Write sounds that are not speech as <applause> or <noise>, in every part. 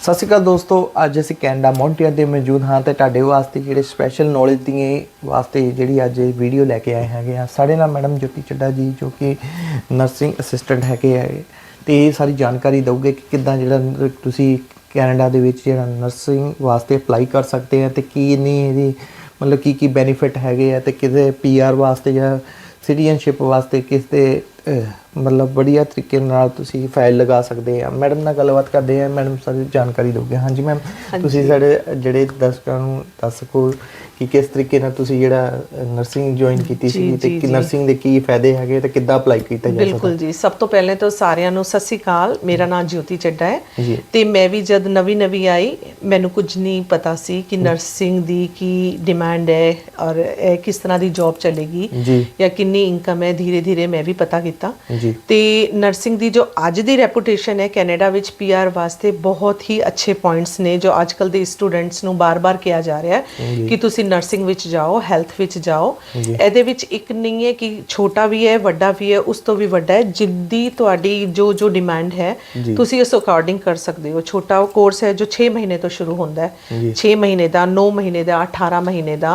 ਸਤਿ ਸ਼੍ਰੀ ਅਕਾਲ ਦੋਸਤੋ, ਅੱਜ ਅਸੀਂ ਕੈਨੇਡਾ ਮੌਂਟਰੀਅਲ 'ਤੇ ਮੌਜੂਦ ਹਾਂ ਤੇ ਤੁਹਾਡੇ ਵਾਸਤੇ ਜਿਹੜੇ ਸਪੈਸ਼ਲ ਨੌਲੇਜ ਦੀ ਵਾਸਤੇ ਜਿਹੜੀ ਅੱਜ ਇਹ ਵੀਡੀਓ ਲੈ ਕੇ ਆਏ ਹੈਗੇ ਆ। ਸਾਡੇ ਨਾਲ ਮੈਡਮ ਜੋਤੀ ਚੱਡਾ ਜੀ, ਜੋ ਕਿ ਨਰਸਿੰਗ ਅਸਿਸਟੈਂਟ ਹੈਗੇ ਆ ਤੇ ਇਹ ਸਾਰੀ ਜਾਣਕਾਰੀ ਦਊਗੇ ਕਿ ਕਿੱਦਾਂ ਜਿਹੜਾ ਤੁਸੀਂ ਕੈਨੇਡਾ ਦੇ ਵਿੱਚ ਜਿਹੜਾ ਨਰਸਿੰਗ ਵਾਸਤੇ ਅਪਲਾਈ ਕਰ ਸਕਦੇ ਆ ਤੇ ਕੀ ਨਹੀਂ ਇਹਦੀ ਮਤਲਬ ਕੀ ਕੀ ਬੈਨੀਫਿਟ ਹੈਗੇ ਆ ਤੇ ਕਿਤੇ ਪੀਆਰ ਵਾਸਤੇ ਜਾਂ ਸਿਟੀਜ਼ਨਸ਼ਿਪ ਵਾਸਤੇ ਕਿਸ ਦੇ ਮਤਲਬ ਵਧੀਆ ਤਰੀਕੇ ਨਾਲ ਤੁਸੀਂ ਫਾਈਲ ਲਗਾ ਸਕਦੇ ਆ। ਮੈਡਮ ਨਾਲ ਗੱਲਬਾਤ ਕਰਦੇ ਆ ਮੈਡਮ ਸਾਰੀ ਜਾਣਕਾਰੀ ਦਿਓਗੇ ਹਾਂਜੀ ਮੈਮ ਤੁਸੀਂ ਸਾਡੇ ਜਿਹੜੇ ਦਰਸ਼ਕਾਂ ਨੂੰ ਦੱਸ ਸਕੋ ਕਿ ਕਿਸ ਤਰੀਕੇ ਨਾਲ ਤੁਸੀਂ ਜਿਹੜਾ ਨਰਸਿੰਗ ਜੁਆਇਨ ਕੀਤੀ ਸੀ ਤੇ ਕਿ ਨਰਸਿੰਗ ਦੇ ਕੀ ਫਾਇਦੇ ਹੈਗੇ ਤੇ ਕਿੱਦਾਂ ਅਪਲਾਈ ਕੀਤਾ ਜਾ ਸਕਦਾ? ਬਿਲਕੁਲ ਜੀ। ਸਭ ਤੋਂ ਪਹਿਲੇ ਤਾਂ ਸਾਰਿਆਂ ਨੂੰ ਸਤਿ ਸ੍ਰੀ ਅਕਾਲ। ਮੇਰਾ ਨਾਮ ਜੋਤੀ ਚੱਡਾ ਹੈ। ਤੇ ਮੈਂ ਵੀ ਜਦ ਨਵੀਂ ਨਵੀਂ ਆਈ ਮੈਨੂੰ ਕੁਝ ਨਹੀਂ ਪਤਾ ਸੀ ਕਿ ਨਰਸਿੰਗ ਦੀ ਕੀ ਡਿਮਾਂਡ ਹੈ ਔਰ ਇਹ ਕਿਸ ਤਰ੍ਹਾਂ ਦੀ ਜੌਬ ਚੱਲੇਗੀ ਜਾਂ। ਕਿੰਨੀ ਇਨਕਮ ਹੈ। ਧੀਰੇ ਧੀਰੇ ਮੈਂ ਵੀ ਪਤਾ ਕੀਤਾ। ਤੇ ਨਰਸਿੰਗ ਦੀ ਜੋ ਅੱਜ ਦੀ ਰੈਪੂਟੇਸ਼ਨ ਹੈ ਕੈਨੇਡਾ ਵਿੱਚ ਪੀਆਰ ਵਾਸਤੇ ਬਹੁਤ ਹੀ ਅੱਛੇ ਪੁਆਇੰਟਸ ਨੇ ਜੋ ਅੱਜਕੱਲ ਦੇ ਸਟੂਡੈਂਟਸ ਨੂੰ ਬਾਰ-ਬਾਰ ਕਿਹਾ ਜਾ ਰਿਹਾ ਹੈ ਕਿ ਤੁਸੀਂ ਨਰਸਿੰਗ ਵਿੱਚ ਜਾਓ ਹੈਲਥ ਵਿੱਚ ਜਾਓ। ਇਹਦੇ ਵਿੱਚ ਇੱਕ ਨਹੀਂ ਹੈ ਕਿ ਛੋਟਾ ਵੀ ਹੈ ਵੱਡਾ ਵੀ ਹੈ ਉਸ ਤੋਂ ਵੀ ਵੱਡਾ ਹੈ ਜਿੱਦੀ ਤੁਹਾਡੀ ਜੋ ਜੋ ਡਿਮਾਂਡ ਹੈ ਤੁਸੀਂ ਉਸ ਅਕੋਰਡਿੰਗ ਕਰ ਸਕਦੇ ਹੋ। ਛੋਟਾ ਉਹ ਕੋਰਸ ਹੈ ਜੋ 6 ਮਹੀਨੇ ਤੋਂ ਸ਼ੁਰੂ ਹੁੰਦਾ ਹੈ। 6 ਮਹੀਨੇ ਦਾ 9 ਮਹੀਨੇ ਦਾ 18 ਮਹੀਨੇ ਦਾ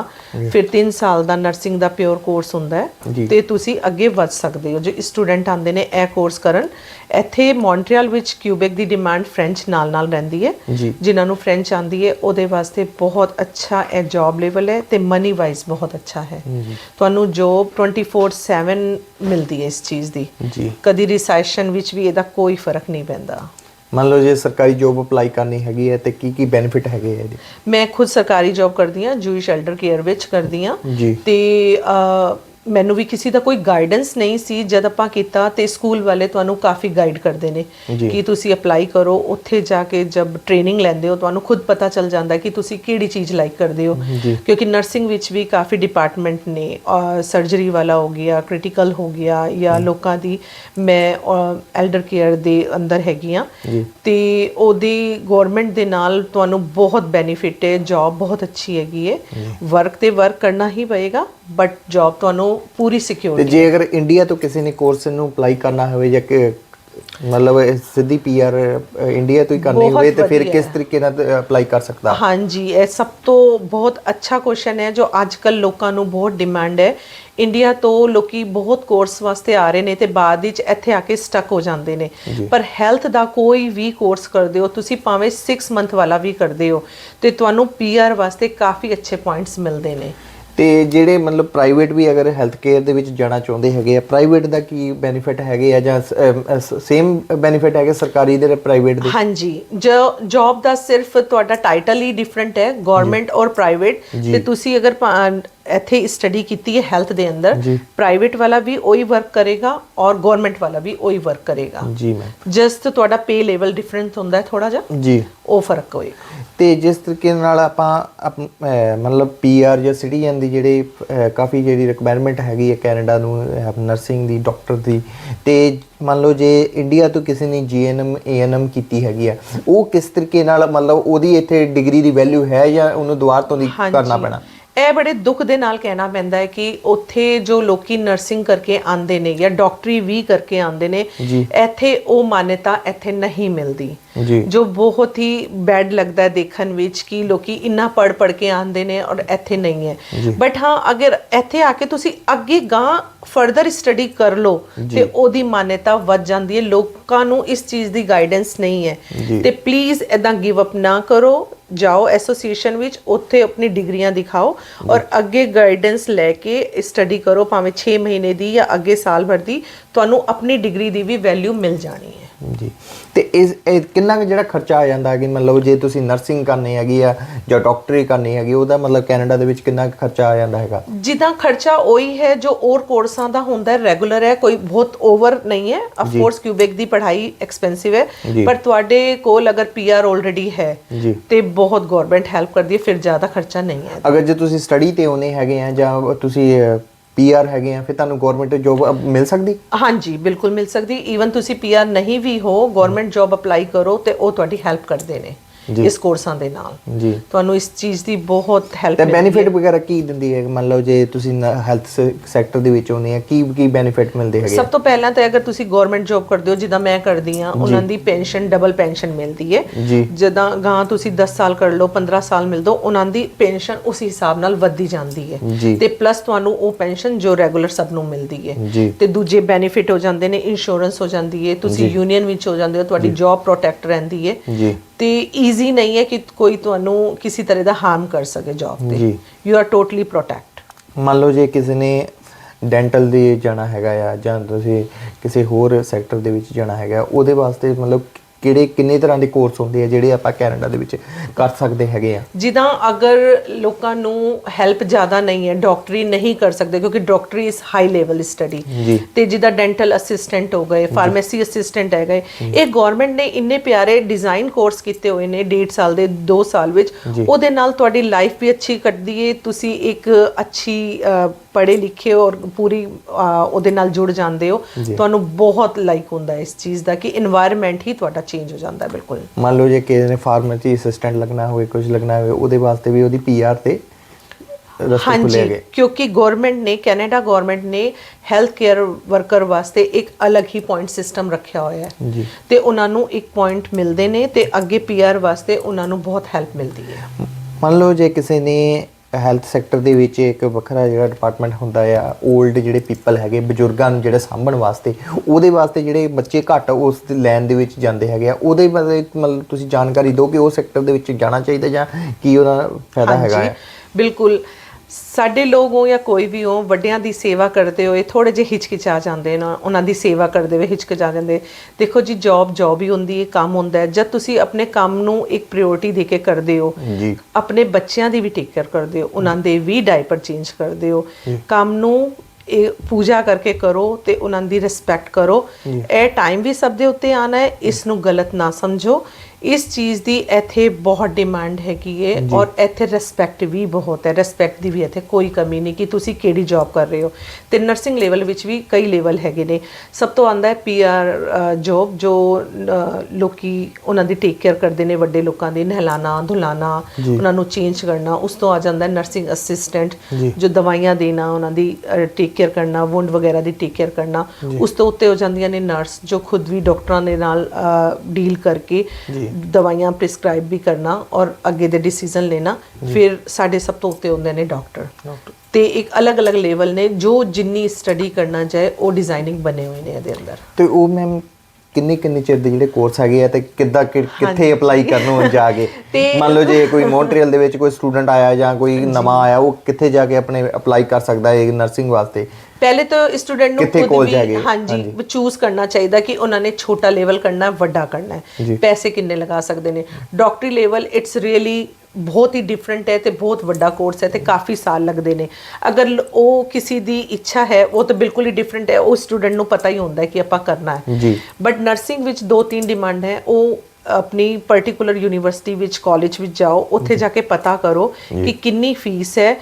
ਫਿਰ 3 ਸਾਲ ਦਾ ਨਰਸਿੰਗ ਦਾ ਪਿਓਰ ਕੋਰਸ ਹੁੰਦਾ ਹੈ। ਤੇ ਤੁਸੀਂ ਅੱਗੇ ਵਧ ਸਕਦੇ ਹੋ। ਜੋ ਸਟੂਡੈਂਟ ਆਉਂਦੇ ਨੇ ਇਹ ਕੋਰਸ ਕਰਨ। ਇੱਥੇ ਮੌਂਟਰੀਅਲ ਵਿੱਚ ਕਿਊਬੈਕ ਦੀ ਡਿਮਾਂਡ ਫ੍ਰੈਂਚ ਨਾਲ ਨਾਲ ਰਹਿੰਦੀ ਹੈ। ਜਿਨ੍ਹਾਂ ਨੂੰ ਫ੍ਰੈਂਚ ਆਉਂਦੀ ਹੈ ਉਹਦੇ ਵਾਸਤੇ ਬਹੁਤ ਅੱਛਾ ਇਹ ਜੌਬ ਲੈਵਲ ਹੈ ਤੇ ਮਨੀ ਵਾਈਜ਼ ਬਹੁਤ ਅੱਛਾ ਹੈ। ਤੁਹਾਨੂੰ ਜੌਬ 24/7 ਮਿਲਦੀ ਹੈ ਇਸ ਚੀਜ਼ ਦੀ। ਕਦੀ ਰਿਸੈਸ਼ਨ ਵਿੱਚ ਵੀ ਇਹਦਾ ਕੋਈ ਫ਼ਰਕ ਨਹੀਂ ਪੈਂਦਾ। ਮੰਨ ਲਓ ਜੇ ਸਰਕਾਰੀ ਜੋਬ ਅਪਲਾਈ ਕਰਨੀ ਹੈਗੀ ਹੈ ਤੇ ਕੀ ਕੀ ਬੈਨੀਫਿਟ ਹੈਗੇ ਆ ਇਹਦੇ? ਮੈਂ ਖੁਦ ਸਰਕਾਰੀ ਜੌਬ ਕਰਦੀ ਹਾਂ ਜੂਇਸ਼ ਐਲਡਰ ਕੇਅਰ ਵਿੱਚ ਕਰਦੀ ਜੀ। ਤੇ ਮੈਨੂੰ ਵੀ ਕਿਸੇ ਦਾ ਕੋਈ ਗਾਈਡੈਂਸ ਨਹੀਂ ਸੀ ਜਦ ਆਪਾਂ ਕੀਤਾ ਤੇ ਸਕੂਲ ਵਾਲੇ ਤੁਹਾਨੂੰ ਕਾਫੀ ਗਾਈਡ ਕਰਦੇ ਨੇ। ਕਿ ਤੁਸੀਂ ਅਪਲਾਈ ਕਰੋ ਉੱਥੇ ਜਾ ਕੇ ਜਦ ਟ੍ਰੇਨਿੰਗ ਲੈਂਦੇ ਹੋ ਤੁਹਾਨੂੰ ਖੁਦ ਪਤਾ ਚੱਲ ਜਾਂਦਾ ਕਿ ਤੁਸੀਂ ਕਿਹੜੀ ਚੀਜ਼ ਲਾਈਕ ਕਰਦੇ ਹੋ। ਕਿਉਂਕਿ ਨਰਸਿੰਗ ਵਿੱਚ ਵੀ ਕਾਫੀ ਡਿਪਾਰਟਮੈਂਟ ਨੇ ਸਰਜਰੀ ਵਾਲਾ ਹੋ ਗਿਆ ਕ੍ਰਿਟੀਕਲ ਹੋ ਗਿਆ ਜਾਂ ਲੋਕਾਂ ਦੀ ਮੈਂ ਐਲਡਰ ਕੇਅਰ ਦੇ ਅੰਦਰ ਹੈਗੀ ਆ ਤੇ ਉਹਦੀ ਗਵਰਨਮੈਂਟ ਦੇ ਨਾਲ ਤੁਹਾਨੂੰ ਬਹੁਤ ਬੈਨੀਫਿਟ ਹੈ ਜੌਬ ਬਹੁਤ ਅੱਛੀ ਹੈਗੀ ਹੈ। ਵਰਕ ਤੇ ਵਰਕ ਕਰਨਾ ਹੀ ਪਏਗਾ ਬਟ ਜੌਬ ਤੁਹਾਨੂੰ ਪੂਰੀ ਤੇ ਜੇ ਅਗਰ ਇੰਡੀਆ ਤੋਂ ਕਿਸੇ ਨੇ ਕੋਰਸ ਨੂੰ ਅਪਲਾਈ ਕਰਨਾ ਹੋਵੇ ਜਾਂ ਕਿ ਮਤਲਬ ਇਹ ਸਿੱਧੀ ਪੀਆਰ ਇੰਡੀਆ ਤੋਂ ਹੀ ਕਰਨੀ ਬਹੁਤ ਹੋਵੇ ਤੇ ਫਿਰ ਵਧੀਆ। ਕਿਸ ਤਰੀਕੇ ਨਾਲ ਅਪਲਾਈ ਕਰ ਸਕਦਾ? ਹਾਂਜੀ ਇਹ ਸਭ ਤੋਂ ਬਹੁਤ ਅੱਛਾ ਕੁਐਸਚਨ ਹੈ ਜੋ ਅੱਜ ਕੱਲ ਲੋਕਾਂ ਨੂੰ ਬਹੁਤ ਡਿਮਾਂਡ ਹੈ। ਇੰਡੀਆ ਤੋਂ ਲੋਕੀ ਬਹੁਤ ਕੋਰਸ ਵਾਸਤੇ ਆ ਰਹੇ ਨੇ ਤੇ ਬਾਅਦ ਵਿੱਚ ਇੱਥੇ ਆ ਕੇ ਸਟਕ ਹੋ ਜਾਂਦੇ ਨੇ। ਪਰ ਹੈਲਥ ਦਾ ਕੋਈ ਵੀ ਕੋਰਸ ਕਰਦੇ ਹੋ ਤੁਸੀਂ ਭਾਵੇਂ 6 ਮੰਥ ਵਾਲਾ ਵੀ ਕਰਦੇ ਹੋ ਤੇ ਤੁਹਾਨੂੰ ਪੀਆਰ ਵਾਸਤੇ ਕਾਫੀ ਅੱਛੇ ਪੁਆਇੰਟਸ ਮਿਲਦੇ ਨੇ। ਤੇ ਜਿਹੜੇ ਮਤਲਬ ਪ੍ਰਾਈਵੇਟ ਵੀ ਅਗਰ ਹੈਲਥ ਕੇਅਰ ਦੇ ਵਿੱਚ ਜਾਣਾ ਚਾਹੁੰਦੇ ਹੈਗੇ ਆ ਪ੍ਰਾਈਵੇਟ ਦਾ ਕੀ ਬੈਨੀਫਿਟ ਹੈਗੇ ਆ ਜਾਂ ਸੇਮ ਬੈਨੀਫਿਟ ਹੈਗੇ ਸਰਕਾਰੀ ਦੇ ਪ੍ਰਾਈਵੇਟ ਦੇ? ਹਾਂਜੀ ਜੋ ਜੌਬ ਦਾ ਸਿਰਫ ਤੁਹਾਡਾ ਟਾਈਟਲ ਹੀ ਡਿਫਰੈਂਟ ਹੈ ਗਵਰਨਮੈਂਟ ਔਰ ਪ੍ਰਾਈਵੇਟ ਤੇ ਤੁਸੀਂ ਅਗਰ ਇੱਥੇ ਸਟੱਡੀ ਕੀਤੀ ਹੈ ਹੈਲਥ ਦੇ ਅੰਦਰ ਪ੍ਰਾਈਵੇਟ ਵਾਲਾ ਵੀ ਉਹੀ ਵਰਕ ਕਰੇਗਾ ਔਰ ਗਵਰਨਮੈਂਟ ਵਾਲਾ ਵੀ ਉਹੀ ਵਰਕ ਕਰੇਗਾ। ਜੀ ਮੈਮ ਜਸਟ ਤੁਹਾਡਾ ਪੇ ਲੈਵਲ ਡਿਫਰੈਂਟ ਹੁੰਦਾ ਹੈ ਥੋੜਾ ਜਿਹਾ। ਜੀ। ਉਹ ਫ਼ਰਕ ਹੋਏਗਾ। ਤੇ ਜਿਸ ਤਰੀਕੇ ਨਾਲ ਆਪਾਂ ਮਤਲਬ ਪੀਆਰ ਜਾਂ ਸਿਟੀਜ਼ਨ ਦੀ ਜਿਹੜੇ ਕਾਫੀ ਜਿਹੜੀ ਰਿਕੁਆਇਰਮੈਂਟ ਹੈਗੀ ਹੈ ਕੈਨੇਡਾ ਨੂੰ ਨਰਸਿੰਗ ਦੀ ਡਾਕਟਰ ਦੀ ਤੇ ਮੰਨ ਲਓ ਜੇ ਇੰਡੀਆ ਤੋਂ ਕਿਸੇ ਨੇ ਜੀਐਨਐਮ ਏਐਨਐਮ ਕੀਤੀ ਹੈਗੀ ਆ ਉਹ ਕਿਸ ਤਰੀਕੇ ਨਾਲ ਮਤਲਬ ਉਹਦੀ ਇੱਥੇ ਡਿਗਰੀ ਦੀ ਵੈਲਿਊ ਹੈ ਜਾਂ ਉਹਨੂੰ ਦੁਬਾਰਾ ਤੋਂ ਦੀ ਕਰਨਾ ਪੈਣਾ? ਇਹ ਬੜੇ ਦੁੱਖ ਦੇ ਨਾਲ ਕਹਿਣਾ ਪੈਂਦਾ ਹੈ ਕਿ ਉੱਥੇ ਜੋ ਲੋਕੀ ਨਰਸਿੰਗ ਕਰਕੇ ਆਂਦੇ ਨੇ ਜਾਂ ਡਾਕਟਰੀ ਵੀ ਕਰਕੇ ਆਂਦੇ ਨੇ। ਇੱਥੇ ਉਹ ਮਾਨਤਾ ਇੱਥੇ ਨਹੀਂ ਮਿਲਦੀ। ਜੀ। ਬਹੁਤ ਹੀ ਬੈਡ ਲੱਗਦਾ ਹੈ ਦੇਖਣ ਵਿੱਚ ਕਿ ਲੋਕੀ ਇੰਨਾ ਪੜ ਪੜ ਕੇ ਆਂਦੇ ਨੇ ਔਰ ਇੱਥੇ ਨਹੀਂ ਹੈ। ਬਟ ਹਾਂ ਅਗਰ ਇੱਥੇ ਆ ਕੇ ਤੁਸੀਂ ਅੱਗੇ ਗਾਂ ਫਰਦਰ ਸਟੱਡੀ ਕਰ ਲਓ ਤੇ ਉਹਦੀ ਮਾਨਤਾ ਵੱਧ ਜਾਂਦੀ ਹੈ। ਲੋਕਾਂ ਨੂੰ ਇਸ ਚੀਜ਼ ਦੀ ਗਾਈਡੈਂਸ ਨਹੀਂ ਹੈ। ਤੇ ਪਲੀਜ਼ ਇਦਾਂ ਗਿਵ ਅਪ ਨਾ ਕਰੋ। ਜਾਓ ਐਸੋਸੀਏਸ਼ਨ ਵਿੱਚ ਉੱਥੇ ਆਪਣੀ ਡਿਗਰੀਆਂ ਦਿਖਾਓ ਔਰ ਅੱਗੇ ਗਾਈਡੈਂਸ ਲੈ ਕੇ ਸਟੱਡੀ ਕਰੋ ਭਾਵੇਂ 6 ਮਹੀਨੇ ਦੀ ਜਾਂ ਅੱਗੇ ਸਾਲ ਭਰ ਦੀ ਤੁਹਾਨੂੰ ਆਪਣੀ ਡਿਗਰੀ ਦੀ ਵੀ ਵੈਲਿਊ ਮਿਲ ਜਾਣੀ ਹੈ। ਜੀ। ਤੇ ਇਸ ਇਹ ਕਿੰਨਾ ਕੁ ਜਿਹੜਾ ਖਰਚਾ ਆ ਜਾਂਦਾ ਹੈ ਕਿ ਮਤਲਬ ਜੇ ਤੁਸੀਂ ਨਰਸਿੰਗ ਕਰਨੀ ਹੈਗੀ ਆ ਜਾਂ ਡਾਕਟਰੀ ਕਰਨੀ ਹੈਗੀ ਉਹਦਾ ਮਤਲਬ ਕੈਨੇਡਾ ਦੇ ਵਿੱਚ ਕਿੰਨਾ ਕੁ ਖਰਚਾ ਆ ਜਾਂਦਾ ਹੈਗਾ? ਜਿੱਦਾਂ ਖਰਚਾ ਉਹੀ ਹੈ ਜੋ ਹੋਰ ਕੋਰਸਾਂ ਦਾ ਹੁੰਦਾ ਹੈ ਰੈਗੂਲਰ ਹੈ ਕੋਈ ਬਹੁਤ ਓਵਰ ਨਹੀਂ ਹੈ। ਆਫ ਕੋਰਸ ਕਿਊਬੈਕ ਦੀ ਪੜ੍ਹਾਈ ਐਕਸਪੈਂਸਿਵ ਹੈ। ਪਰ ਤੁਹਾਡੇ ਕੋਲ ਅਗਰ ਪੀਆਰ ਆਲਰੇਡੀ ਹੈ ਤੇ ਬਹੁਤ ਗਵਰਨਮੈਂਟ ਹੈਲਪ ਕਰਦੀ ਹੈ ਫਿਰ ਜ਼ਿਆਦਾ ਖਰਚਾ ਨਹੀਂ ਹੈ। ਅਗਰ ਜੇ ਤੁਸੀਂ ਸਟੱਡੀ ਤੇ ਹੋਨੇ ਹੈਗੇ ਆ ਜਾਂ ਤੁਸੀਂ ਪੀਆਰ ਹੈਗੇ ਆ, ਫਿਰ ਤੁਹਾਨੂੰ ਗਵਰਨਮੈਂਟ ਜੋਬ ਮਿਲ ਸਕਦੀ? ਹਾਂਜੀ, ਬਿਲਕੁਲ ਮਿਲ ਸਕਦੀ। ਈਵਨ ਤੁਸੀਂ ਪੀਆਰ ਨਹੀਂ ਵੀ ਹੋ ਗਵਰਨਮੈਂਟ ਜੋਬ ਅਪਲਾਈ ਕਰੋ ਤੇ ਉਹ ਤੁਹਾਡੀ ਹੈਲਪ ਕਰਦੇ ਨੇ। ਇਸ ਕੋਰਸਾਂ ਦੇ ਨਾਲ। ਜੀ। ਤੁਹਾਨੂੰ ਇਸ ਚੀਜ਼ ਦੀ ਬਹੁਤ ਹੈਲਪ ਤੇ ਬੈਨੀਫਿਟ ਵਗੈਰਾ ਕੀ ਦਿੰਦੀ ਹੈ? ਮੰਨ ਲਓ ਜੇ ਤੁਸੀਂ ਹੈਲਥ ਸੈਕਟਰ ਦੇ ਵਿੱਚ ਆਉਂਦੇ ਆ ਕੀ ਕੀ ਬੈਨੀਫਿਟ ਮਿਲਦੇ ਹੈਗੇ? ਸਭ ਤੋਂ ਪਹਿਲਾਂ ਤਾਂ ਅਗਰ ਤੁਸੀਂ ਗਵਰਨਮੈਂਟ ਜੌਬ ਕਰਦੇ ਹੋ ਜਿੱਦਾਂ ਮੈਂ ਕਰਦੀ ਆ ਉਹਨਾਂ ਦੀ ਪੈਨਸ਼ਨ ਡਬਲ ਪੈਨਸ਼ਨ ਮਿਲਦੀ ਹੈ। ਜਦਾਂ ਗਾਂ ਤੁਸੀਂ 10 ਸਾਲ ਕਰ ਲਓ 15 ਸਾਲ ਮਿਲ ਦੋ ਉਹਨਾਂ ਦੀ ਪੈਨਸ਼ਨ ਉਸ ਹਿਸਾਬ ਨਾਲ ਵੱਧਦੀ ਜਾਂਦੀ ਹੈ। ਤੇ ਪਲੱਸ ਤੁਹਾਨੂੰ ਉਹ ਪੈਨਸ਼ਨ ਜੋ ਰੈਗੂਲਰ ਸਭ ਨੂੰ ਮਿਲਦੀ ਹੈ। ਤੇ ਦੂਜੇ ਬੈਨੀਫਿਟ ਹੋ ਜਾਂਦੇ ਨੇ ਇੰਸ਼ੋਰੈਂਸ ਹੋ ਜਾਂਦੀ ਹੈ ਤੁਸੀਂ ਯੂਨੀਅਨ ਵਿੱਚ ਹੋ ਜਾਂਦੇ ਹੋ ਤੁਹਾਡੀ ਜੌਬ ਪ੍ਰੋਟੈਕਟ ਰਹਿੰਦੀ ਹੈ। ਜੀ। ਤੇ ਈਜ਼ੀ ਨਹੀਂ ਹੈ ਕਿ ਕੋਈ ਤੁਹਾਨੂੰ ਕਿਸੇ ਤਰ੍ਹਾਂ ਦਾ ਹਾਰਮ ਕਰ ਸਕੇ ਜੌਬ ਤੇ। ਜੀ। ਯੂ ਆਰ ਟੋਟਲੀ ਪ੍ਰੋਟੈਕਟ ਮੰਨ ਲਓ ਜੇ ਕਿਸੇ ਨੇ ਡੈਂਟਲ ਦੇ ਜਾਣਾ ਹੈਗਾ ਆ ਜਾਂ ਤੁਸੀਂ ਕਿਸੇ ਹੋਰ ਸੈਕਟਰ ਦੇ ਵਿੱਚ ਜਾਣਾ ਹੈਗਾ ਉਹਦੇ ਵਾਸਤੇ ਮਤਲਬ ਕਿਹੜੇ ਕਿੰਨੇ ਤਰ੍ਹਾਂ ਦੇ ਕੋਰਸ ਹੁੰਦੇ ਆ ਜਿਹੜੇ ਆਪਾਂ ਕੈਨੇਡਾ ਦੇ ਵਿੱਚ ਕਰ ਸਕਦੇ ਹੈਗੇ ਆ? ਜਿੱਦਾਂ ਅਗਰ ਲੋਕਾਂ ਨੂੰ ਹੈਲਪ ਜ਼ਿਆਦਾ ਨਹੀਂ ਹੈ ਡਾਕਟਰੀ ਨਹੀਂ ਕਰ ਸਕਦੇ ਕਿਉਂਕਿ ਡਾਕਟਰੀ ਇਸ ਹਾਈ ਲੈਵਲ ਸਟੱਡੀ ਤੇ ਜਿੱਦਾਂ ਡੈਂਟਲ ਅਸਿਸਟੈਂਟ ਹੋ ਗਏ ਫਾਰਮੇਸੀ ਅਸਿਸਟੈਂਟ ਹੈ ਗਏ। ਇਹ ਗਵਰਨਮੈਂਟ ਨੇ ਇੰਨੇ ਪਿਆਰੇ ਡਿਜ਼ਾਈਨ ਕੋਰਸ ਕੀਤੇ ਹੋਏ ਨੇ 1.5 ਸਾਲ ਦੇ 2 ਸਾਲ ਵਿੱਚ। ਉਹਦੇ ਨਾਲ ਤੁਹਾਡੀ ਲਾਈਫ ਵੀ ਅੱਛੀ ਕੱਟਦੀ ਏ ਤੁਸੀਂ ਇੱਕ ਅੱਛੀ ਪੜ੍ਹੇ ਲਿਖੇ ਔਰ ਪੂਰੀ ਉਹਦੇ ਨਾਲ ਜੁੜ ਜਾਂਦੇ ਹੋ। ਤੁਹਾਨੂੰ ਬਹੁਤ ਲਾਈਕ ਹੁੰਦਾ ਇਸ ਚੀਜ਼ ਦਾ ਕਿ এনवायरमेंट ਹੀ ਤੁਹਾਡਾ ਚੇਂਜ ਹੋ ਜਾਂਦਾ ਹੈ ਬਿਲਕੁਲ। ਮੰਨ ਲਓ ਜੇ ਕਿਸੇ ਨੇ ਫਾਰਮੇਸੀ ਅਸਿਸਟੈਂਟ ਲੱਗਣਾ ਹੋਵੇ ਕੁਝ ਲੱਗਣਾ ਹੋਵੇ ਉਹਦੇ ਵਾਸਤੇ ਵੀ ਉਹਦੀ ਪੀਆਰ ਤੇ ਰਸਤੇ ਖੁੱਲੇ ਕਿਉਂਕਿ ਗਵਰਨਮੈਂਟ ਨੇ ਕੈਨੇਡਾ ਗਵਰਨਮੈਂਟ ਨੇ ਹੈਲਥ ਕੇਅਰ ਵਰਕਰ ਵਾਸਤੇ ਇੱਕ ਅਲੱਗ ਹੀ ਪੁਆਇੰਟ ਸਿਸਟਮ ਰੱਖਿਆ ਹੋਇਆ ਹੈ। ਜੀ। ਤੇ ਉਹਨਾਂ ਨੂੰ ਇੱਕ ਪੁਆਇੰਟ ਮਿਲਦੇ ਨੇ ਤੇ ਅੱਗੇ ਪੀਆਰ ਵਾਸਤੇ ਉਹਨਾਂ ਨੂੰ ਬਹੁਤ ਹੈਲਪ ਮਿਲਦੀ ਹੈ। ਮੰਨ ਲਓ ਜੇ ਕਿਸੇ ਨੇ ਹੈਲਥ ਸੈਕਟਰ ਦੇ ਵਿੱਚ ਇੱਕ ਵੱਖਰਾ ਜਿਹੜਾ ਡਿਪਾਰਟਮੈਂਟ ਹੁੰਦਾ ਆ 올ਡ ਜਿਹੜੇ ਪੀਪਲ ਹੈਗੇ ਬਜ਼ੁਰਗਾਂ ਨੂੰ ਜਿਹੜੇ ਸਾਂਭਣ ਵਾਸਤੇ ਉਹਦੇ ਵਾਸਤੇ ਜਿਹੜੇ ਬੱਚੇ ਘੱਟ ਉਸ ਲਾਈਨ ਦੇ ਵਿੱਚ ਜਾਂਦੇ ਹੈਗੇ ਆ। ਉਹਦੇ ਬਾਰੇ ਮਤਲਬ ਤੁਸੀਂ ਜਾਣਕਾਰੀ ਦਿਓ ਕਿ ਉਹ ਸੈਕਟਰ ਦੇ ਵਿੱਚ ਜਾਣਾ ਚਾਹੀਦਾ ਜਾਂ ਕੀ ਉਹਦਾ ਫਾਇਦਾ ਹੈਗਾ ਹੈ ਬਿਲਕੁਲ। ਸਾਡੇ ਲੋਕ ਹੋ ਜਾਂ ਕੋਈ ਵੀ ਹੋ ਵੱਡਿਆਂ ਦੀ ਸੇਵਾ ਕਰਦੇ ਹੋਏ ਥੋੜੇ ਜਿਹੇ ਹਿਚਕਿਚਾ ਜਾਂਦੇ ਨੇ ਉਹਨਾਂ ਦੀ ਸੇਵਾ ਕਰਦੇ ਹੋਏ ਹਿਚਕਿਚਾ ਜਾਂਦੇ। ਦੇਖੋ ਜੀ ਜੌਬ ਜੌਬ ਹੀ ਹੁੰਦੀ ਹੈ ਕੰਮ ਹੁੰਦਾ ਹੈ। ਜਦ ਤੁਸੀਂ ਆਪਣੇ ਕੰਮ ਨੂੰ ਇੱਕ ਪ੍ਰਾਇੋਰਟੀ ਦੇ ਕੇ ਕਰਦੇ ਹੋ ਜੀ। ਆਪਣੇ ਬੱਚਿਆਂ ਦੀ ਵੀ ਟੇਕ ਕੇਅਰ ਕਰਦੇ ਹੋ ਉਹਨਾਂ ਦੇ ਵੀ ਡਾਈਪਰ ਚੇਂਜ ਕਰਦੇ ਹੋ। ਕੰਮ ਨੂੰ ਇਹ ਪੂਜਾ ਕਰਕੇ ਕਰੋ ਤੇ ਉਹਨਾਂ ਦੀ ਰਿਸਪੈਕਟ ਕਰੋ। ਇਹ ਟਾਈਮ ਵੀ ਸਭ ਦੇ ਉੱਤੇ ਆਣਾ ਹੈ ਇਸ ਨੂੰ ਗਲਤ ਨਾ ਸਮਝੋ। ਇਸ ਚੀਜ਼ ਦੀ ਇੱਥੇ ਬਹੁਤ ਡਿਮਾਂਡ ਹੈਗੀ ਹੈ ਔਰ ਇੱਥੇ ਰਿਸਪੈਕਟ ਵੀ ਬਹੁਤ ਹੈ। ਰਿਸਪੈਕਟ ਦੀ ਵੀ ਇੱਥੇ ਕੋਈ ਕਮੀ ਨਹੀਂ ਕਿ ਤੁਸੀਂ ਕਿਹੜੀ ਜੌਬ ਕਰ ਰਹੇ ਹੋ। ਤੇ ਨਰਸਿੰਗ ਲੈਵਲ ਵਿੱਚ ਵੀ ਕਈ ਲੈਵਲ ਹੈਗੇ ਨੇ। ਸਭ ਤੋਂ ਆਂਦਾ ਹੈ ਪੀਆਰ ਜੌਬ ਜੋ ਲੋਕੀ ਉਹਨਾਂ ਦੀ ਟੇਕ ਕੇਅਰ ਕਰਦੇ ਨੇ ਵੱਡੇ ਲੋਕਾਂ ਦੀ ਨਹਿਲਾਣਾ ਧੁਲਾਣਾ ਉਹਨਾਂ ਨੂੰ ਚੇਂਜ ਕਰਨਾ ਉਸ ਤੋਂ ਆ ਜਾਂਦਾ ਹੈ ਨਰਸਿੰਗ ਅਸਿਸਟੈਂਟ ਜੀ। ਦਵਾਈਆਂ ਦੇਣਾ ਉਹਨਾਂ ਦੀ ਟੇਕ ਕੇਅਰ ਕਰਨਾ ਵੁੰਡ ਵਗੈਰਾ ਦੀ ਟੇਕ ਕੇਅਰ ਕਰਨਾ। ਉਸ ਤੋਂ ਉੱਤੇ ਹੋ ਜਾਂਦੀਆਂ ਨੇ ਨਰਸ ਜੋ ਖੁਦ ਵੀ ਡਾਕਟਰਾਂ ਦੇ ਨਾਲ ਡੀਲ ਕਰਕੇ। ਦਵਾਈਆਂ ਪ੍ਰਿਸਕ੍ਰਾਈਬ ਵੀ ਕਰਨਾ ਔਰ ਅੱਗੇ ਦੇ ਡਿਸੀਜਨ ਲੈਣਾ ਫਿਰ ਸਾਡੇ ਸਭ ਤੋਂ ਉੱਤੇ ਹੁੰਦੇ ਨੇ ਡਾਕਟਰ ਤੇ ਇੱਕ ਅਲੱਗ-ਅਲੱਗ ਲੈਵਲ ਨੇ ਜੋ ਜਿੰਨੀ ਸਟੱਡੀ ਕਰਨਾ ਚਾਹੇ ਉਹ ਡਿਜ਼ਾਈਨਿੰਗ ਬਣੇ ਹੋਏ ਨੇ ਇਹਦੇ ਅੰਦਰ। ਤੇ ਉਹ ਮੈਮ ਕਿੰਨੇ ਕਿੰਨੇ ਚਿਰ ਦੇ ਜਿਹੜੇ ਕੋਰਸ ਹੈਗੇ ਆ ਤੇ ਕਿੱਦਾਂ ਕਿੱਥੇ ਅਪਲਾਈ ਕਰਨ ਨੂੰ ਜਾ ਕੇ? ਮੰਨ ਲਓ ਜੇ ਕੋਈ ਮੌਂਟਰੀਅਲ ਦੇ ਵਿੱਚ ਕੋਈ ਸਟੂਡੈਂਟ ਆਇਆ ਜਾਂ ਕੋਈ ਨਵਾਂ ਆਇਆ ਉਹ ਕਿੱਥੇ ਜਾ ਕੇ ਆਪਣੇ ਅਪਲਾਈ ਕਰ ਸਕਦਾ ਹੈ ਨਰਸਿੰਗ ਵਾਸਤੇ? ਪਹਿਲੇ ਤਾਂ ਸਟੂਡੈਂਟ ਨੂੰ ਖੁਦ ਵੀ? ਹਾਂਜੀ ਚੂਜ਼ ਕਰਨਾ ਚਾਹੀਦਾ ਕਿ ਉਹਨਾਂ ਨੇ ਛੋਟਾ ਲੈਵਲ ਕਰਨਾ ਹੈ ਵੱਡਾ ਕਰਨਾ। ਹੈ। ਪੈਸੇ ਕਿੰਨੇ ਲਗਾ ਸਕਦੇ ਨੇ? ਡਾਕਟਰੀ ਲੈਵਲ ਇਟਸ ਰੀਅਲੀ ਬਹੁਤ ਹੀ ਡਿਫਰੈਂਟ ਹੈ ਤੇ ਬਹੁਤ ਵੱਡਾ ਕੋਰਸ ਹੈ ਤੇ ਕਾਫੀ ਸਾਲ ਲੱਗਦੇ ਨੇ। ਅਗਰ ਉਹ ਕਿਸੇ ਦੀ ਇੱਛਾ ਹੈ ਉਹ ਤਾਂ ਬਿਲਕੁਲ ਹੀ ਡਿਫਰੈਂਟ ਹੈ। ਉਹ ਸਟੂਡੈਂਟ ਨੂੰ ਪਤਾ ਹੀ ਹੁੰਦਾ ਹੈ ਕਿ ਆਪਾਂ ਕਰਨਾ ਹੈ। ਜੀ। ਬਟ ਨਰਸਿੰਗ ਵਿੱਚ ਦੋ ਤਿੰਨ ਡਿਮਾਂਡ ਹੈ। ਉਹ ਆਪਣੀ ਪਾਰਟਿਕੂਲਰ ਯੂਨੀਵਰਸਿਟੀ ਵਿੱਚ ਕਾਲਜ ਵਿੱਚ ਜਾਓ ਉੱਥੇ ਜਾ। ਕੇ ਪਤਾ ਕਰੋ ਕਿ ਕਿੰਨੀ ਫੀਸ ਹੈ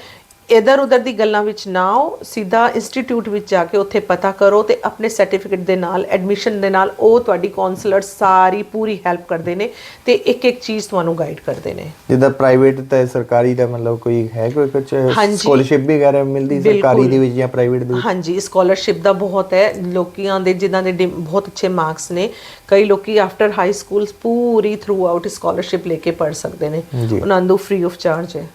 ਇਧਰ ਉਧਰ ਦੀ ਗੱਲਾਂ ਵਿੱਚ ਨਾ ਆਓ ਸਿੱਧਾ ਇੰਸਟੀਚਿਊਟ ਵਿੱਚ ਜਾ ਕੇ ਉੱਥੇ ਪਤਾ ਕਰੋ ਤੇ ਆਪਣੇ ਸਰਟੀਫਿਕੇਟ ਦੇ ਨਾਲ ਐਡਮਿਸ਼ਨ ਦੇ ਨਾਲ ਉਹ ਤੁਹਾਡੀ ਕਾਉਂਸਲਰ ਸਾਰੀ ਪੂਰੀ ਹੈਲਪ ਕਰਦੇ ਨੇ ਤੇ ਇੱਕ ਇੱਕ ਚੀਜ਼ ਤੁਹਾਨੂੰ ਗਾਈਡ ਕਰਦੇ ਨੇ। ਜਿੱਦਾਂ ਪ੍ਰਾਈਵੇਟ ਤੇ ਸਰਕਾਰੀ ਦਾ ਮਤਲਬ ਕੋਈ ਹੈ ਕੋਈ ਕੁਝ। ਸਕਾਲਰਸ਼ਿਪ ਵਗੈਰਾ ਮਿਲਦੀ ਸਰਕਾਰੀ ਦੇ ਵਿੱਚ ਜਾਂ ਪ੍ਰਾਈਵੇਟ ਦੇ ਵਿੱਚ? ਹਾਂਜੀ ਸਕਾਲਰਸ਼ਿਪ ਦਾ ਬਹੁਤ ਹੈ। ਲੋਕੀਆਂ ਦੇ ਜਿਨ੍ਹਾਂ ਦੇ ਬਹੁਤ ਅੱਛੇ ਮਾਰਕਸ ਨੇ। ਕਈ ਲੋਕੀ ਆਫਟਰ ਹਾਈ ਸਕੂਲ ਪੂਰੀ ਥਰੂ ਆਊਟ ਸਕਾਲਰਸ਼ਿਪ ਲੈ ਕੇ ਪੜ ਸਕਦੇ ਨੇ। ਉਹਨਾਂ ਨੂੰ ਫ੍ਰੀ ਆਫ ਚਾਰਜ ਹੈ।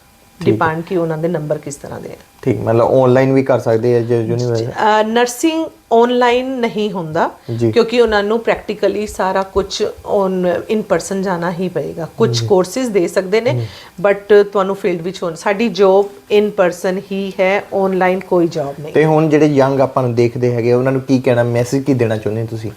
ਡਿਪੈਂਡ ਕਿ ਉਹਨਾਂ ਦੇ ਨੰਬਰ ਕਿਸ ਤਰ੍ਹਾਂ ਦੇ ਹੈ ਠੀਕ ਮਤਲਬ ਆਨਲਾਈਨ ਵੀ ਕਰ ਸਕਦੇ ਆ ਜੇ ਯੂਨੀਵਰਸਿਟੀ ਨਰਸਿੰਗ ਆਨਲਾਈਨ ਨਹੀਂ ਹੁੰਦਾ। ਕਿਉਂਕਿ ਉਹਨਾਂ ਨੂੰ ਪ੍ਰੈਕਟੀਕਲੀ ਸਾਰਾ ਕੁਝ ਔਨ ਇਨ ਪਰਸਨ ਜਾਣਾ ਹੀ ਪਏਗਾ। ਕੁਝ ਕੋਰਸਿਸ ਦੇ ਸਕਦੇ ਨੇ ਬਟ ਤੁਹਾਨੂੰ ਫੀਲਡ ਵਿੱਚ ਹੋਣ ਸਾਡੀ ਜੌਬ ਇਨ ਪਰਸਨ ਹੀ ਹੈ ਆਨਲਾਈਨ ਕੋਈ ਜੌਬ ਨਹੀਂ। ਤੇ ਹੁਣ ਜਿਹੜੇ ਯੰਗ ਆਪਾਂ ਨੂੰ ਦੇਖਦੇ ਹੈਗੇ ਆ, ਉਹਨਾਂ ਨੂੰ ਕੀ ਕਹਿਣਾ ਮੈਸੇਜ ਕੀ ਦੇਣਾ ਚਾਹੁੰਦੇ ਹੋ ਤੁਸੀਂ?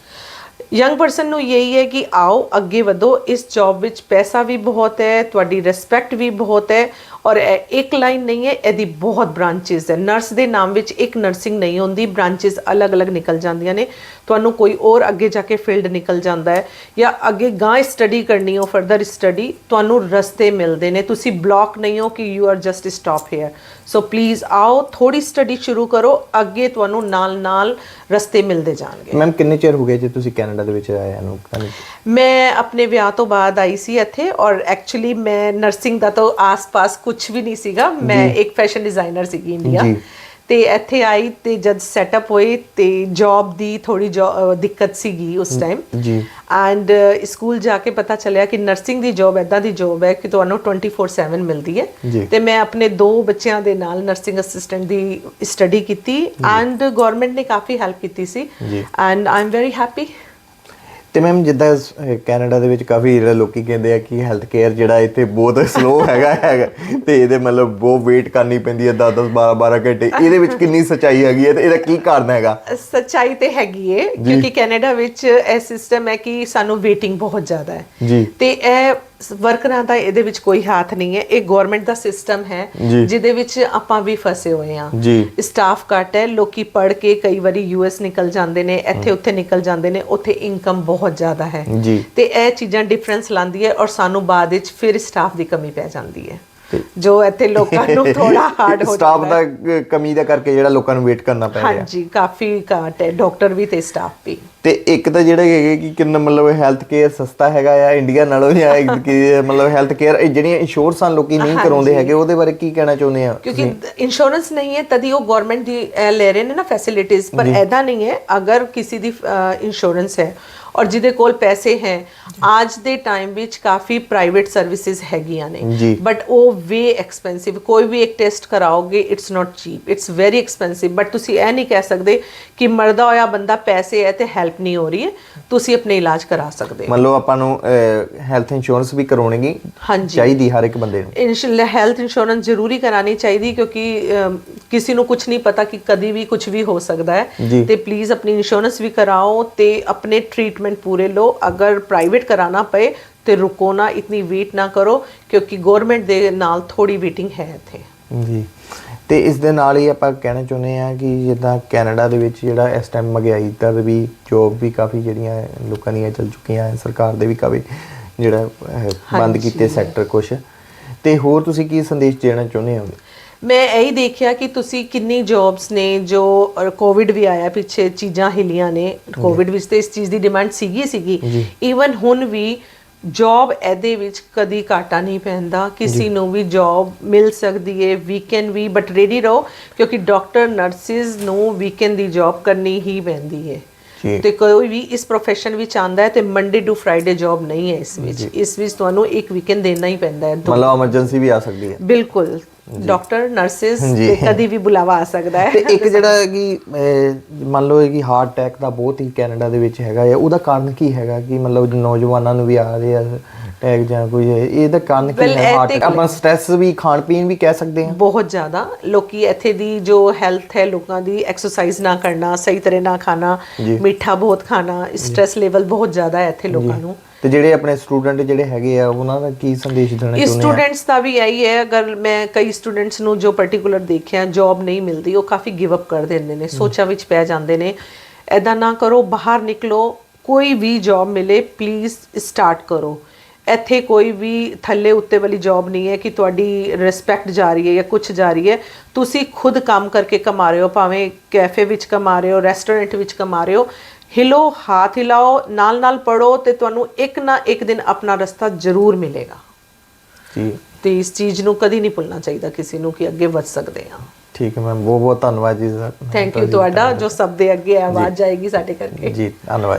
ਯੰਗ ਪਰਸਨ ਨੂੰ ਯਹੀ ਹੈ ਕਿ ਆਓ ਅੱਗੇ ਵਧੋ। ਇਸ ਜੌਬ ਵਿੱਚ ਪੈਸਾ ਵੀ ਬਹੁਤ ਹੈ ਤੁਹਾਡੀ ਰਿਸਪੈਕਟ ਵੀ ਬਹੁਤ ਹੈ ਔਰ ਇੱਕ ਲਾਈਨ ਨਹੀਂ ਹੈ ਇਹਦੀ ਬਹੁਤ ਬ੍ਰਾਂਚੇਸ ਹੈ। ਨਰਸ ਦੇ ਨਾਮ ਵਿੱਚ ਇੱਕ ਨਰਸਿੰਗ ਨਹੀਂ ਹੁੰਦੀ ਬ੍ਰਾਂਚੇਸ ਅਲੱਗ-ਅਲੱਗ ਨਿਕਲ ਜਾਂਦੀਆਂ ਨੇ। ਤੁਹਾਨੂੰ ਕੋਈ ਹੋਰ ਅੱਗੇ ਜਾ ਕੇ ਫੀਲਡ ਨਿਕਲ ਜਾਂਦਾ ਹੈ ਜਾਂ ਅੱਗੇ ਗਾਂ ਸਟੱਡੀ ਕਰਨੀ ਹੋ ਫਰਦਰ ਸਟੱਡੀ ਤੁਹਾਨੂੰ ਰਸਤੇ ਮਿਲਦੇ ਨੇ। ਤੁਸੀਂ ਬਲੌਕ ਨਹੀਂ ਹੋ ਕਿ you are just stop here so please ਆਓ ਥੋੜੀ ਸਟੱਡੀ ਸ਼ੁਰੂ ਕਰੋ ਅੱਗੇ ਤੁਹਾਨੂੰ ਨਾਲ-ਨਾਲ ਰਸਤੇ ਮਿਲਦੇ ਜਾਣਗੇ। ਮੈਮ ਕਿੰਨੇ ਚਿਰ ਹੋ ਗਏ ਜੇ ਤੁਸੀਂ ਕੈਨੇਡਾ ਦੇ ਵਿੱਚ ਆਏ ਨੂੰ? ਮੈਂ ਆਪਣੇ ਵਿਆਹ ਤੋਂ ਬਾਅਦ ਆਈ ਸੀ ਇੱਥੇ ਔਰ ਐਕਚੁਅਲੀ ਮੈਂ ਨਰਸਿੰਗ ਦਾ ਤਾਂ ਆਸ-ਪਾਸ ਕੁਝ ਵੀ ਨਹੀਂ ਸੀਗਾ। ਮੈਂ ਇੱਕ ਫੈਸ਼ਨ ਡਿਜ਼ਾਈਨਰ ਸੀਗੀ ਇੰਡੀਆ। ਤੇ ਇੱਥੇ ਆਈ ਤੇ ਜਦ ਸੈਟਅਪ ਹੋਏ ਤੇ ਜੌਬ ਦੀ ਥੋੜੀ ਦਿੱਕਤ ਸੀਗੀ ਉਸ ਟਾਈਮ ਜੀ। ਐਂਡ ਸਕੂਲ ਜਾ ਕੇ ਪਤਾ ਚੱਲਿਆ ਕਿ ਨਰਸਿੰਗ ਦੀ ਜੌਬ ਐਦਾਂ ਦੀ ਜੌਬ ਹੈ ਕਿ ਤੁਹਾਨੂੰ 24/7 ਮਿਲਦੀ ਹੈ। ਤੇ ਮੈਂ ਆਪਣੇ ਦੋ ਬੱਚਿਆਂ ਦੇ ਨਾਲ ਨਰਸਿੰਗ ਅਸਿਸਟੈਂਟ ਦੀ ਸਟੱਡੀ ਕੀਤੀ। ਐਂਡ ਗਵਰਨਮੈਂਟ ਨੇ ਕਾਫੀ ਹੈਲਪ ਕੀਤੀ ਸੀ। And I am very happy ਤੇ ਮੈਮ ਜਿੱਦਾਂ ਅਹ ਕੈਨੇਡਾ ਦੇ ਵਿੱਚ ਕਾਫੀ ਜਿਹੜੇ ਲੋਕੀ ਕਹਿੰਦੇ ਆ ਕਿ ਹੈਲਥ ਕੇਅਰ ਜਿਹੜਾ ਇੱਥੇ ਬਹੁਤ ਸਲੋ ਹੈਗਾ ਹੈਗਾ। ਤੇ ਇਹਦੇ ਮਤਲਬ ਬਹੁਤ ਵੇਟ ਕਰਨੀ ਪੈਂਦੀ ਹੈ 10 10 12 12 ਘੰਟੇ। ਇਹਦੇ ਵਿੱਚ ਕਿੰਨੀ ਸੱਚਾਈ ਹੈਗੀ ਹੈ ਤੇ ਇਹਦਾ ਕੀ ਕਾਰਨ ਹੈਗਾ? ਸੱਚਾਈ ਤੇ ਹੈਗੀ ਏ ਕਿਉਂਕਿ ਕੈਨੇਡਾ ਵਿੱਚ ਇਹ ਸਿਸਟਮ ਹੈ ਕਿ ਸਾਨੂੰ ਵੇਟਿੰਗ ਬਹੁਤ ਜ਼ਿਆਦਾ ਹੈ। ਜੀ। ਤੇ ਇਹ ਵਰਕਰਾਂ ਦਾ ਇਹਦੇ ਵਿੱਚ ਕੋਈ ਹੱਥ ਨਹੀਂ ਹੈ। ਇਹ ਗਵਰਨਮੈਂਟ ਦਾ ਸਿਸਟਮ ਹੈ। ਜਿਹਦੇ ਵਿੱਚ ਆਪਾਂ ਵੀ ਫਸੇ ਹੋਏ ਜੀ। ਸਟਾਫ ਘੱਟ ਹੈ ਲੋਕੀ ਪੜ ਕੇ ਕਈ ਵਾਰੀ ਯੂਐਸ ਨਿਕਲ ਜਾਂਦੇ ਨੇ ਇੱਥੇ ਉੱਥੇ ਨਿਕਲ ਜਾਂਦੇ ਨੇ ਉੱਥੇ ਇਨਕਮ ਬਹੁਤ ਜ਼ਿਆਦਾ ਹੈ। ਤੇ ਇਹ ਚੀਜ਼ਾਂ ਡਿਫਰੈਂਸ ਲਾਉਂਦੀ ਹੈ ਔਰ ਸਾਨੂੰ ਬਾਅਦ ਵਿੱਚ ਫਿਰ ਸਟਾਫ ਦੀ ਕਮੀ ਪੈ ਜਾਂਦੀ ਹੈ। ਜੋ ਇੱਥੇ ਲੋਕਾਂ ਨੂੰ <laughs> ਥੋੜਾ ਹਾਰਡ ਹੋ ਸਟਾਫ ਜਾਂਦਾ ਦਾ ਅਹ, ਕਮੀ ਦਾ ਕਰਕੇ ਜਿਹੜਾ ਲੋਕਾਂ ਨੂੰ ਵੇਟ ਕਰਨਾ ਪੈ ਰਿਹਾ। ਹਾਂਜੀ ਕਾਫੀ ਘੱਟ ਹੈ। ਡਾਕਟਰ ਵੀ ਤੇ ਸਟਾਫ ਵੀ। ਤੇ ਇੱਕ ਤਾਂ ਜਿਹੜਾ ਹੈਗੇ ਕਿ ਕਿੰਨਾ ਮਤਲਬ ਹੈਲਥ ਕੇਅਰ ਸਸਤਾ ਹੈਗਾ ਆ ਇੰਡੀਆ ਨਾਲੋਂ ਜਾਂ ਮਤਲਬ ਹੈਲਥ ਕੇਅਰ ਜਿਹੜੀਆਂ ਇੰਸ਼ੋਰੈਂਸਾਂ ਲੋਕੀ ਨਹੀਂ ਕਰਾਉਂਦੇ ਹੈਗੇ ਉਹਦੇ ਬਾਰੇ ਕੀ ਕਹਿਣਾ ਚਾਹੁੰਦੇ ਆ? ਕਿਉਂਕਿ ਇੰਸ਼ੋਰੈਂਸ ਨਹੀਂ ਹੈ ਤਦੀ ਉਹ ਗਵਰਨਮੈਂਟ ਦੀ ਲੈ ਰਹੇ ਨੇ ਨਾ ਫੈਸਿਲਿਟੀਆਂ ਪਰ ਐਦਾ ਨਹੀਂ ਹੈ। ਅਗਰ ਕਿਸੇ ਦੀ ਇੰਸ਼ੋਰੈਂਸ ਹੈ ਔਰ ਜਿਹਦੇ ਕੋਲ ਪੈਸੇ ਹੈ ਅੱਜ ਦੇ ਟਾਈਮ ਵਿੱਚ ਕਾਫੀ ਪ੍ਰਾਈਵੇਟ ਸਰਵਿਸਿਜ਼ ਹੈਗੀਆਂ ਨੇ। ਬਟ ਉਹ ਵੇ ਐਕਸਪੈਂਸਿਵ ਕੋਈ ਵੀ ਇੱਕ test ਕਰਾਓਗੇ it's not cheap it's very expensive but ਤੁਸੀਂ ਇਹ ਨਹੀਂ ਕਹਿ ਸਕਦੇ ਕਿ ਮਰਦਾ ਹੋਇਆ ਬੰਦਾ ਪੈਸੇ ਹੈ ਤੇ ਹੈਲਪ ਨਹੀਂ ਹੋ ਰਹੀ ਹੈ ਤੁਸੀਂ ਆਪਣੇ ਇਲਾਜ ਕਰਾ ਸਕਦੇ ਹੋ। ਮੰਨ ਲਓ ਆਪਾਂ ਨੂੰ ਹੈਲਥ ਇੰਸ਼ੋਰੈਂਸ ਵੀ ਕਰਾਉਣਗੀ ਹਾਂਜੀ। ਚਾਹੀਦੀ ਹਰ ਇੱਕ ਬੰਦੇ ਨੂੰ। ਇਨਸ਼ਾਅੱਲਾ ਹੈਲਥ ਇੰਸ਼ੋਰੈਂਸ ਜ਼ਰੂਰੀ ਕਰਾਣੀ ਚਾਹੀਦੀ ਕਿਉਂਕਿ ਕਿਸੇ ਨੂੰ ਕੁਝ ਨਹੀਂ ਪਤਾ ਕਿ ਕਦੀ ਵੀ ਕੁਝ ਵੀ ਹੋ ਸਕਦਾ। ਹੈ। ਤੇ ਪਲੀਜ਼ ਆਪਣੀ ਇੰਸ਼ੋਰੈਂਸ ਵੀ ਕਰਾਓ ਤੇ ਆਪਣੇ ਟ੍ਰੀਟਮੈਂਟ ਪੂਰੇ ਲਓ। ਅਗਰ ਪ੍ਰਾਈਵੇਟ ਕਰਾਣਾ ਪਏ ਤੇ ਰੁਕੋ ਨਾ ਇਤਨੀ ਵੇਟ ਨਾ ਕਰੋ ਕਿਉਂਕਿ ਗਵਰਨਮੈਂਟ ਦੇ ਨਾਲ ਥੋੜੀ ਵੇਟਿੰਗ ਹੈ ਇੱਥੇ। ਜੀ। ਤੇ ਇਸ ਦੇ ਨਾਲ ਹੀ ਆਪਾਂ ਕਹਿਣਾ ਚਾਹੁੰਦੇ ਆ ਕਿ ਜਿੱਦਾਂ ਕੈਨੇਡਾ ਦੇ ਵਿੱਚ ਜਿਹੜਾ ਇਸ ਟਾਈਮ ਮਹਿੰਗਾਈ ਦਰ ਵੀ ਜੋਬ ਵੀ ਕਾਫੀ ਜਿਹੜੀਆਂ ਲੋਕਾਂ ਦੀਆਂ ਚੱਲ ਚੁੱਕੀਆਂ ਸਰਕਾਰ ਦੇ ਵੀ ਕਾਫੀ ਜਿਹੜਾ ਬੰਦ ਕੀਤੇ ਸੈਕਟਰ ਕੁਛ। ਤੇ ਹੋਰ ਤੁਸੀਂ ਕੀ ਸੰਦੇਸ਼ ਦੇਣਾ ਚਾਹੁੰਦੇ ਹੋ? ਮੈਂ ਇਹੀ ਦੇਖਿਆ ਕਿ ਤੁਸੀਂ ਕਿੰਨੀ ਜੌਬਸ ਨੇ ਜੋ ਕੋਵਿਡ ਵੀ ਆਇਆ ਪਿੱਛੇ ਚੀਜ਼ਾਂ ਹਿਲੀਆਂ ਨੇ। ਕੋਵਿਡ ਵਿੱਚ ਤੇ ਇਸ ਚੀਜ਼ ਦੀ ਡਿਮਾਂਡ ਸੀਗੀ ਸੀਗੀ। ਈਵਨ ਹੁਣ ਵੀ ਜੌਬ ਇਹਦੇ ਵਿੱਚ ਕਦੀ ਘਾਟਾ ਨਹੀਂ ਪੈਂਦਾ। ਕਿਸੇ ਨੂੰ ਵੀ ਜੌਬ ਮਿਲ ਸਕਦੀ ਹੈ ਵੀਕਐਂਡ ਵੀ ਬਟ ਰੈਡੀ ਰਹੋ ਕਿਉਂਕਿ ਡਾਕਟਰ ਨਰਸਿਸ ਨੂੰ ਵੀਕਐਂਡ ਦੀ ਜੌਬ ਕਰਨੀ ਹੀ ਪੈਂਦੀ ਹੈ ਤੇ ਕੋਈ ਵੀ ਇਸ profession ਵਿੱਚ ਆਂਦਾ ਹੈ ਤੇ ਮੰਡੇ ਟੂ ਫਰਾਈਡੇ ਜੌਬ ਨਹੀਂ ਹੈ ਇਸ ਵਿੱਚ। ਇਸ ਵਿੱਚ ਤੁਹਾਨੂੰ ਇੱਕ ਵੀਕਐਂਡ ਦੇਣਾ ਹੀ ਪੈਂਦਾ ਹੈ ਮਤਲਬ ਐਮਰਜੈਂਸੀ ਵੀ ਆ ਸਕਦੀ ਹੈ। ਬਿਲਕੁਲ। Doctor nurses. ਤੇ ਕਦੀ ਵੀ ਬੁਲਾਵਾ ਆ ਸਕਦਾ ਤੇ ਹੈ ਇੱਕ ਜਿਹੜਾ ਕਿ ਮੰਨ ਲਓ ਕਿ ਹਾਰਟ ਅਟੈਕ ਦਾ ਬਹੁਤ ਹੀ ਕੈਨੇਡਾ ਦੇ ਵਿੱਚ ਹੈਗਾ ਹੈ ਉਹਦਾ ਕਾਰਨ ਕੀ ਹੈਗਾ ਕਿ ਮਤਲਬ ਨੌਜਵਾਨਾਂ ਨੂੰ ਵੀ ਆ ਰਹੇ ਆ ਅਟੈਕ ਜਾਂ ਕੋਈ ਇਹਦਾ ਕਾਰਨ ਕੀ ਹੈ ਹਾਰਟ ਤੇ- ਆਪਾਂ ਸਟ੍ਰੈਸ ਵੀ ਖਾਣ ਪੀਣ ਵੀ ਕਹਿ ਸਕਦੇ ਹਾਂ। ਬਹੁਤ ਜ਼ਿਆਦਾ। ਲੋਕੀ ਇੱਥੇ ਦੀ ਜੋ ਹੈਲਥ ਹੈ ਲੋਕਾਂ ਦੀ ਐਕਸਰਸਾਈਜ਼ ਨਾ ਕਰਨਾ ਸਹੀ ਤਰ੍ਹਾਂ ਨਾ ਖਾਣਾ। ਮਿੱਠਾ ਬਹੁਤ ਖਾਣਾ ਸਟ੍ਰੈਸ ਲੈਵਲ ਬਹੁਤ ਜ਼ਿਆਦਾ ਹੈ ਇੱਥੇ ਲੋਕਾਂ ਨੂੰ। ਤੇ ਜਿਹੜੇ ਆਪਣੇ ਸਟੂਡੈਂਟ ਜਿਹੜੇ ਹੈਗੇ ਆ ਉਹਨਾਂ ਦਾ ਕੀ ਸੰਦੇਸ਼ ਦੇਣਾ ਚਾਹੁੰਦੇ ਆ? ਸਟੂਡੈਂਟਸ ਦਾ ਵੀ ਇਹੀ ਹੈ ਅਗਰ ਮੈਂ ਕਈ ਸਟੂਡੈਂਟਸ ਨੂੰ ਜੋ ਪਾਰਟਿਕੂਲਰ ਦੇਖਿਆ ਜੌਬ ਨਹੀਂ ਮਿਲਦੀ ਉਹ ਕਾਫੀ ਗਿਵ ਅਪ ਕਰ ਦਿੰਦੇ ਨੇ ਸੋਚਾਂ ਵਿੱਚ ਪੈ ਜਾਂਦੇ ਨੇ। ਐਦਾਂ ਨਾ ਕਰੋ ਬਾਹਰ ਨਿਕਲੋ ਕੋਈ ਵੀ ਜੌਬ ਮਿਲੇ ਪਲੀਜ਼ ਸਟਾਰਟ ਕਰੋ। ਇੱਥੇ ਕੋਈ ਵੀ ਥੱਲੇ ਉੱਤੇ ਵਾਲੀ ਜੌਬ ਨਹੀਂ ਹੈ ਕਿ ਤੁਹਾਡੀ ਰਿਸਪੈਕਟ ਜਾ ਰਹੀ ਹੈ ਜਾਂ ਕੁਝ ਜਾ ਰਹੀ ਹੈ। ਤੁਸੀਂ ਖੁਦ ਕੰਮ ਕਰਕੇ ਕਮਾ ਰਹੇ ਹੋ ਭਾਵੇਂ ਕੈਫੇ ਵਿੱਚ ਕਮਾ ਰਹੇ ਹੋ ਰੈਸਟੋਰੈਂਟ ਵਿੱਚ ਕਮਾ ਰਹੇ ਹੋ। ਹਿਲੋ ਹੱਥ ਹਿਲਾਓ ਨਾਲ ਨਾਲ ਪੜੋ ਤੇ ਤੁਹਾਨੂੰ ਇੱਕ ਨਾ ਇੱਕ ਦਿਨ ਆਪਣਾ ਰਸਤਾ ਜ਼ਰੂਰ ਮਿਲੇਗਾ। ਜੀ। ਤੇ ਇਸ ਚੀਜ਼ ਨੂੰ ਕਦੀ ਨਹੀਂ ਭੁੱਲਣਾ ਚਾਹੀਦਾ ਕਿਸੇ ਨੂੰ ਕਿ ਅੱਗੇ ਵੱਧ ਸਕਦੇ ਹਾਂ। ਠੀਕ ਹੈ ਮੈਮ ਬਹੁਤ ਬਹੁਤ ਧੰਨਵਾਦ ਜੀ ਸਰ। ਥੈਂਕ ਯੂ ਤੁਹਾਡਾ ਜੋ ਸਭ ਦੇ ਅੱਗੇ ਆਵਾਜ਼ ਜਾਏਗੀ ਸਾਡੇ ਕਰਕੇ। ਜੀ ਧੰਨਵਾਦ।